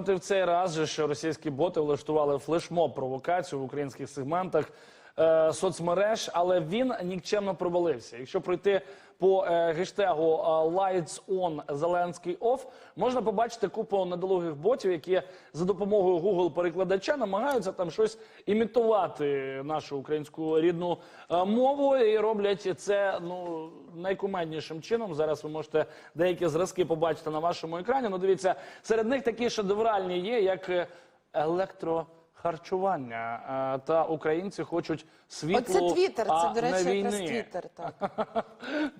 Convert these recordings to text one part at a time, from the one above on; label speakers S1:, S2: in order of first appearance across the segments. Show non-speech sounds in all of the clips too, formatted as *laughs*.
S1: от в цей раз же що російські боти влаштували флешмоб провокацію в українських сегментах е, соцмереж, але він нікчемно провалився. Якщо пройти по е, гештегу е, Lights On Зеленський Off, можна побачити купу недолугих ботів, які за допомогою Google перекладача намагаються там щось імітувати нашу українську рідну мову і роблять це ну найкумеднішим чином. Зараз ви можете деякі зразки побачити на вашому екрані. Ну, дивіться, серед них такі шедевральні є, як е, електрохарчування. Е, Та українці хочуть світлу,
S2: Оце Твіттер,
S1: а
S2: це, до речі,
S1: не
S2: якраз
S1: війни.
S2: Твіттер. *laughs* Так.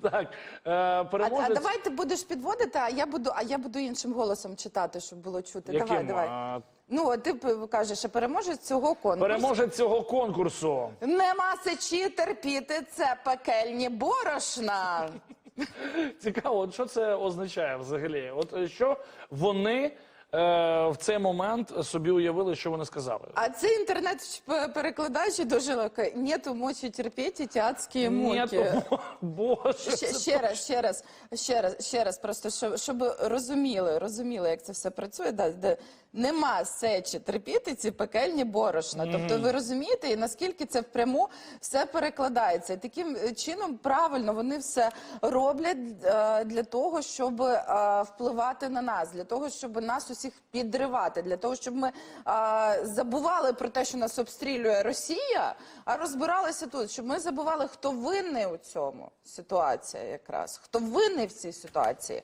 S1: так, е,
S2: А,
S1: переможець...
S2: а давай ти будеш підводити, а я буду, а я буду іншим голосом читати, щоб було чути.
S1: Яким,
S2: Давай, давай.
S1: е,
S2: Ну, от ти п- кажеш, що переможець цього конкурсу.
S1: Переможець цього конкурсу.
S2: Нема сечі терпіти, це пекельні борошна. *laughs*
S1: Цікаво, от що це означає взагалі? От е, що вони в цей момент собі уявили, що вони сказали?
S2: А це інтернет-перекладач дуже легко. Нету мочі терпіти ті адські муки. *laughs*
S1: Боже,
S2: Ще, ще раз, ще раз, ще раз, ще раз, просто щоб, щоб розуміли, розуміли, як це все працює. Да, де нема сечі терпіти ці пекельні борошна. Тобто, ви розумієте, і наскільки це впряму все перекладається. І таким е, чином правильно вони все роблять е, для того, щоб е, впливати на нас, для того, щоб нас усіх підривати, для того, щоб ми е, забували про те, що нас обстрілює Росія, а розбиралися тут, щоб ми забували, хто винний у цьому ситуація, якраз хто винний в цій ситуації.